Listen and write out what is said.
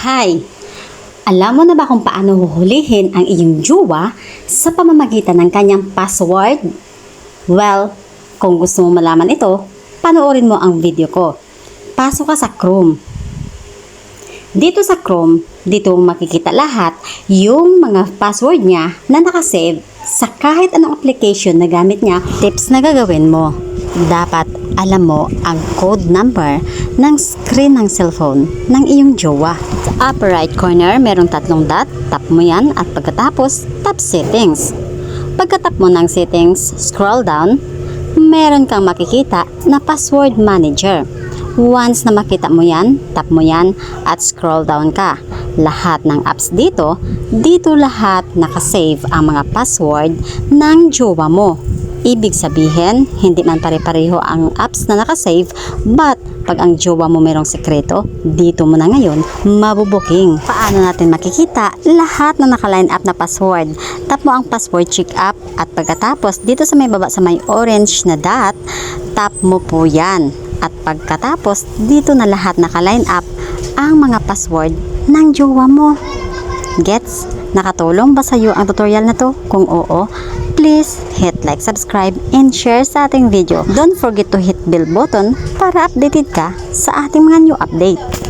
Hi! Alam mo na ba kung paano huhulihin ang iyong jowa sa pamamagitan ng kanyang password? Well, kung gusto mo malaman ito, panoorin mo ang video ko. Pasok ka sa Chrome. Dito sa Chrome, dito makikita lahat yung mga password niya na nakasave sa kahit anong application na gamit niya. Tips na gagawin mo. Dapat alam mo ang code number ng screen ng cellphone ng iyong jowa. Upper right corner, merong tatlong dot. Tap mo yan at pagkatapos, tap settings. Pagkatap mo ng settings, scroll down, meron kang makikita na password manager. Once na makita mo yan, tap mo yan at scroll down ka. Lahat ng apps dito, dito lahat nakasave ang mga password ng jowa mo. Ibig sabihin, hindi man pare-pareho ang apps na nakasave, but pag ang jowa mo merong sekreto, dito mo na ngayon mabubuking. Paano natin makikita lahat na nakaline up na password? Tap mo ang password check up at pagkatapos dito sa may baba sa may orange na dot, tap mo po yan. At pagkatapos dito na lahat nakaline up ang mga password ng jowa mo. Gets? Nakatulong ba sa iyo ang tutorial na to? Kung oo, please hit like, subscribe, and share sa ating video. Don't forget to hit bell button para updated ka sa ating mga new update.